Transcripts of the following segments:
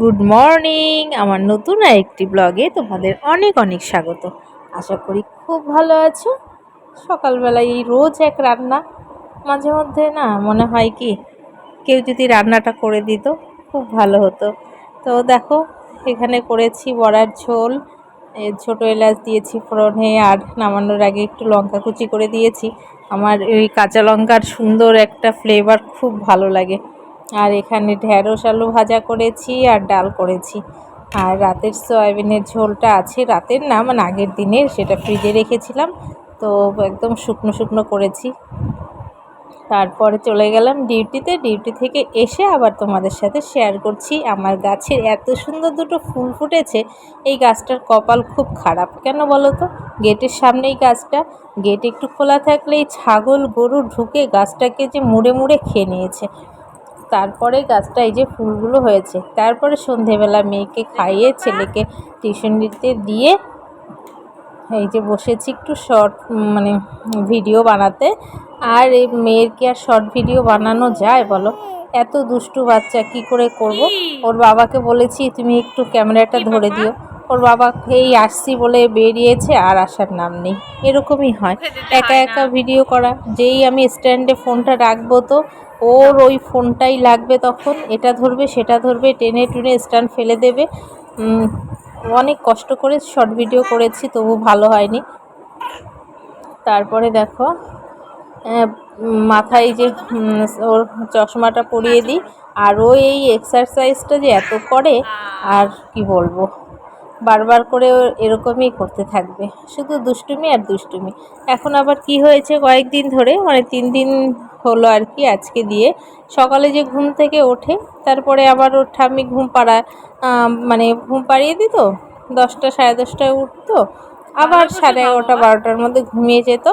Good morning, আমার নতুন একটি ব্লগে তোমাদের অনেক অনেক স্বাগত। আশা করি খুব ভালো আছো। সকালবেলায় এই রোজ এক রান্না। মাঝে মধ্যে না মনে হয় কি, কেউ যদি রান্নাটা করে দিত, খুব ভালো হতো। তো দেখো, এখানে করেছি বড়ার ঝোল। ছোটো এলাচ দিয়েছি ফোড়নে আর নামানোর আগে একটু লঙ্কা কুচি করে দিয়েছি। আমার এই কাঁচা লঙ্কার সুন্দর একটা ফ্লেভার খুব ভালো লাগে। আর এখানে ঢ্যাঁড়স আলু ভাজা করেছি আর ডাল করেছি। আর রাতের সয়াবিনের ঝোলটা আছে, রাতের না মানে আগের দিনের, সেটা ফ্রিজে রেখেছিলাম। তো একদম শুকনো শুকনো করেছি। তারপরে চলে গেলাম ডিউটিতে। ডিউটি থেকে এসে আবার তোমাদের সাথে শেয়ার করছি, আমার গাছের এত সুন্দর দুটো ফুল ফুটেছে, এই গাছটার কপাল খুব খারাপ। কেন বলো তো? গেটের সামনেই গাছটা। গেট একটু খোলা থাকলেই ছাগল, গরু ঢুকে গাছটাকে যে মুড়ে মুড়ে খেয়ে নিয়েছে। তারপরে গাছটা এই যে ফুলগুলো হয়েছে। তারপরে সন্ধেবেলা মেয়েকে খাইয়ে ছেলেকে টিউশন দিতে দিয়ে এই যে বসেছি একটু শর্ট মানে ভিডিও বানাতে। আর এই মেয়ের কি আর শর্ট ভিডিও বানানো যায় বলো? এত দুষ্টু বাচ্চা, কি করে করব? ওর বাবাকে বলেছি, তুমি একটু ক্যামেরাটা ধরে দিও। ওর বাবা এই আসছি বলে বেরিয়েছে আর আসার নাম নেই। এরকমই হয়। একা একা ভিডিও করা। যেই আমি স্ট্যান্ডে ফোনটা রাখব তো ওর ওই ফোনটাই লাগবে তখন। এটা ধরবে সেটা ধরবে টেনে টুনে স্ট্যান্ড ফেলে দেবে। অনেক কষ্ট করে শর্ট ভিডিও করেছি তবু ভালো হয়নি। তারপরে দেখো মাথায় যে ওর চশমাটা পরিয়ে দিই আর ও এই এক্সারসাইজটা যে এত করে আর কি বলব? বারবার করে এরকমই করতে থাকবে। শুধু দুষ্টুমি আর দুষ্টুমি। এখন আবার কি হয়েছে কয়েকদিন ধরে মানে তিন দিন হলো আর কি আজকে দিয়ে, সকালে যে ঘুম থেকে ওঠে, তারপরে আবার ওর ঠাম্মি ঘুম পাড়া মানে ঘুম পাড়িয়ে দিত, দশটা সাড়ে দশটায় উঠতো আবার সাড়ে এগারোটা বারোটার মধ্যে ঘুমিয়ে যেত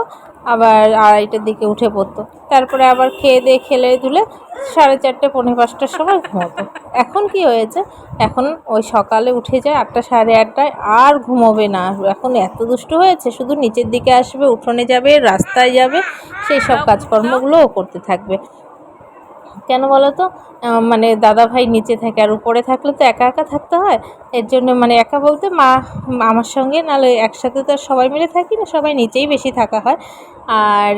আবার আড়াইটার দিকে উঠে পড়তো। তারপরে আবার খেয়ে দিয়ে খেলে ধুলে সাড়ে চারটে পৌনে পাঁচটার সময় ঘুমোতো। এখন কি হয়েছে? এখন ওই সকালে উঠে যায় আটটা সাড়ে আটটায় আর ঘুমোবে না। এখন এত দুষ্ট হয়েছে শুধু নিচের দিকে আসবে উঠোনে যাবে রাস্তায় যাবে সেই সব কাজকর্মগুলোও করতে থাকবে। কেন বলো তো? মানে দাদা ভাই নিচে থাকে আর উপরে থাকলে তো একা একা থাকতে হয়। এর জন্য মানে একা বলতে মা, আমার সঙ্গে নাহলে একসাথে তো সবাই মিলে থাকি না, সবাই নিচেই বেশি থাকা হয়। আর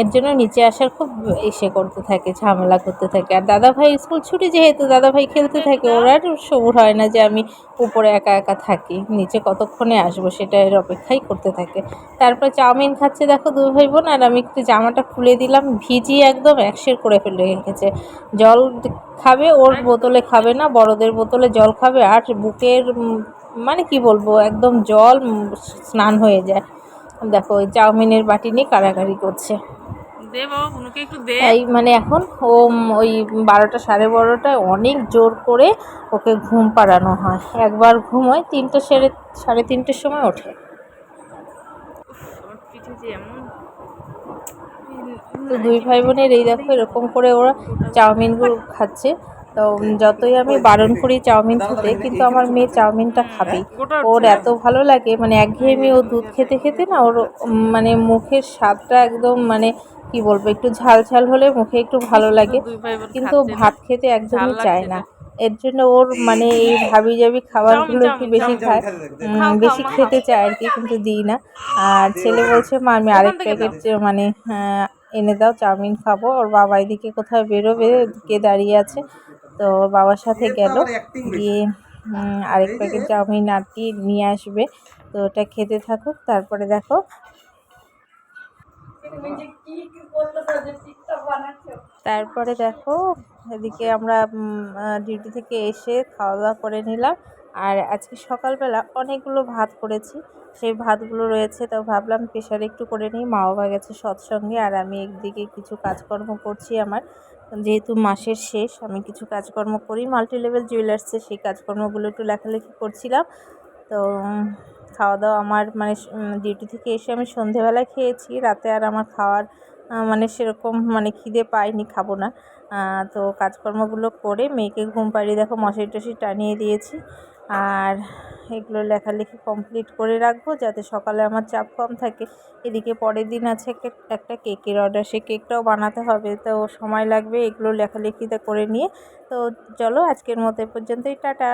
এর জন্য নিচে আসার খুব এসে করতে থাকে, ঝামেলা করতে থাকে। আর দাদা ভাই স্কুল ছুটি যেহেতু দাদা ভাই খেলতে থাকে, ওরা আর সবুর হয় না যে আমি উপরে একা একা থাকি, নিচে কতক্ষণে আসব সেটা এর অপেক্ষাই করতে থাকে। তারপর চাউমিন খাচ্ছে দেখো দু ভাই বোন, আর আমি একটু জামাটা খুলে দিলাম, ভিজিয়ে একদম একশের করে ফেলে রেখেছে। জল খাবে ওর বোতলে খাবে না বড়দের বোতলে জল খাবে আর বুকের মানে কি বলব একদম জল স্নান হয়ে যায়। দেখো ওই চাউমিনের বাটি নিয়ে কাড়াকাড়ি করছে। এই মানে এখন ও ওই বারোটা সাড়ে বারোটায় অনেক জোর করে ওকে ঘুম পাড়ানো হয়। একবার ঘুমোয় তিনটে সাড়ে সাড়ে তিনটের সময় ওঠে। তো দুই ভাই বোনের এই দেখো এরকম করে ওরা চাউমিনগুলো খাচ্ছে। তো যতই আমি বারণ করি চাউমিন খেতে কিন্তু আমার মেয়ে চাউমিনটা খাবে ওর এত ভালো লাগে মানে একঘেয়েমি ও দুধ খেতে খেতে না ওর মানে মুখের স্বাদটা একদম মানে কি বলব একটু ঝাল ঝাল হলে মুখে একটু ভালো লাগে। কিন্তু ভাত খেতে একদমই চায় না। এর জন্য ওর মানে এই ভাবি জাবি খাবারগুলো একটু বেশি খায়। বেশি খেতে চায় আর কি কিন্তু দিই না। আর ছেলে বলছে মা আমি আরেক প্যাকেট মানে এনে দাও চাউমিন খাব। ওর বাবা এদিকে কোথাও বেরোবে কে দাঁড়িয়ে আছে। তো ওর বাবার সাথে গেল। গিয়ে আরেক প্যাকেট চাউমিন কি নিয়ে আসবে। তো ওটা খেতে থাকুক তারপরে দেখো। তারপরে দেখো এদিকে আমরা ডিউটি থেকে এসে খাওয়া দাওয়া করে নিলাম। আর আজকে সকালবেলা অনেকগুলো ভাত করেছি। সেই ভাতগুলো রয়েছে, তো ভাবলাম প্রেশারে একটু করে নিই। মা বাবা গেছে সৎসঙ্গে আর আমি একদিকে কিছু কাজকর্ম করছি আমার। যেহেতু মাসের শেষ, আমি কিছু কাজকর্ম করি। মাল্টি লেভেল জুয়েলার্সে সেই কাজকর্মগুলো একটু লেখালেখি করছিলাম। তো খাওয়া দাওয়া আমার মানে ডিউটি থেকে এসে আমি সন্ধেবেলায় খেয়েছি। রাতে আর আমার খাওয়ার মানে সেরকম মানে খিদে পাইনি, খাব না। তো কাজকর্মগুলো করে মেয়েকে ঘুম পাড়িয়ে দেখো মশারি টশারি টানিয়ে দিয়েছি। আর এগুলো লেখালেখি কমপ্লিট করে রাখব যাতে সকালে আমার চাপ কম থাকে। এদিকে পরের দিন আছে একটা- একটা কেকের অর্ডার সে কেকটাও বানাতে হবে। তো সময় লাগবে এগুলো লেখালেখিতে করে নিয়ে। তো চলো আজকের মতো এ পর্যন্তই, টাটা।